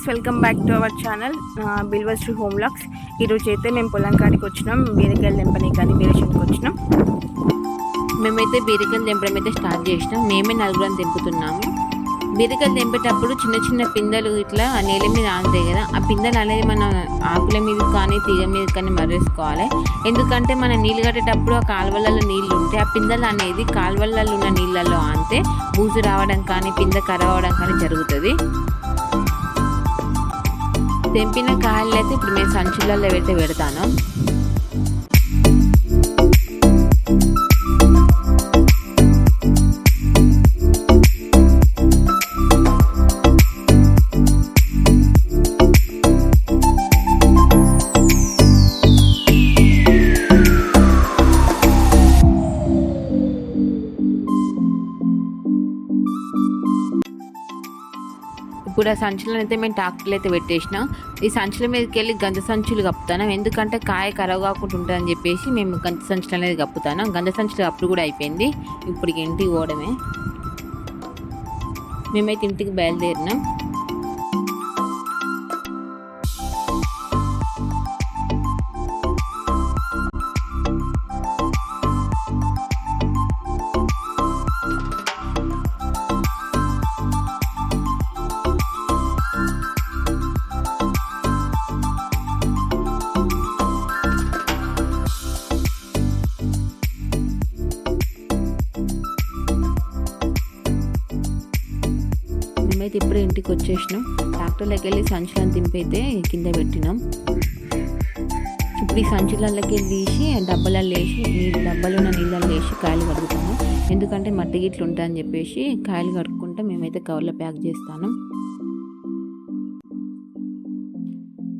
Friends welcome back to our channel. Bilvashri home lakhs ఈరోజు అయితే మేము పొలం కాడికి వచ్చినాం. బీరకాయలు తెంపని కానీ బీరషన్కి వచ్చినాం. మేమైతే బీరకాయలు తెంపడం అయితే స్టార్ట్ చేసినాం. మేమే నలుగురం తెంపుతున్నాము. బీరకాయలు తెంపేటప్పుడు చిన్న చిన్న పిందెలు ఇట్లా నేల మీద ఆగుతాయి కదా. ఆ పిందెలు అనేది మన ఆకుల మీద కానీ తీగ మీద కానీ మర్రేసుకోవాలి. ఎందుకంటే మనం నీళ్ళు కట్టేటప్పుడు ఆ కాలువలలో నీళ్ళు ఉంటే ఆ పిందెలు అనేది కాలువలలో ఉన్న నీళ్ళల్లో ఆనితే బూజు రావడం కానీ పిందె కరవడం కానీ జరుగుతుంది. తెంపిన కాయలు అయితే ఇప్పుడు మేము సంచులలో పెట్టి పెడతాను ఇప్పుడు ఆ సంచులను అయితే మేము ట్రాక్టర్లు అయితే పెట్టేసినాం. ఈ సంచుల మీదకి వెళ్ళి గంధ సంచులు కప్పుతాను. ఎందుకంటే కాయ ఖరాబ్ కాకుండా ఉంటుందని చెప్పేసి మేము గంధ సంచులు అనేది కప్పుతాను. గంధ సంచులు అప్పుడు కూడా అయిపోయింది. ఇప్పుడు ఇంటికి పోవడమే. మేమైతే ఇంటికి బయలుదేరినాం. మేమైతే ఇప్పుడే ఇంటికి వచ్చేసినాం. ట్రాక్టర్లోకి వెళ్ళి సంచులను దింపైతే కింద పెట్టినాం. ఇప్పుడు ఈ సంచులలోకి తీసి డబ్బలలో వేసి నీళ్ళు డబ్బాలు ఉన్న నీళ్ళల్లో వేసి కాయలు కడుగుతాము. ఎందుకంటే మట్టి గిట్లు ఉంటాయని చెప్పేసి కాయలు కడుక్కుంటే మేమైతే కవర్లో ప్యాక్ చేస్తాను.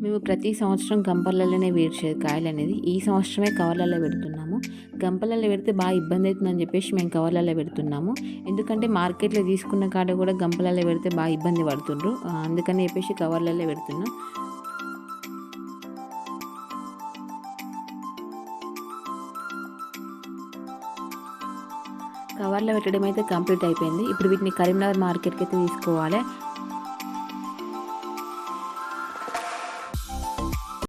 మేము ప్రతి సంవత్సరం గంపలలోనే వేర్చేది కాయలు అనేది ఈ సంవత్సరమే కవర్లలో పెడుతున్నాము. గంపలలో పెడితే బాగా ఇబ్బంది అవుతుందని చెప్పేసి మేము కవర్లలో పెడుతున్నాము. ఎందుకంటే మార్కెట్లో తీసుకున్న కాడ కూడా గంపలలో పెడితే బాగా ఇబ్బంది పడుతుండ్రు. అందుకని చెప్పేసి కవర్లలో పెడుతున్నాం. కవర్లో పెట్టడం అయితే కంప్లీట్ అయిపోయింది. ఇప్పుడు వీటిని కరీంనగర్ మార్కెట్కి అయితే తీసుకోవాలి.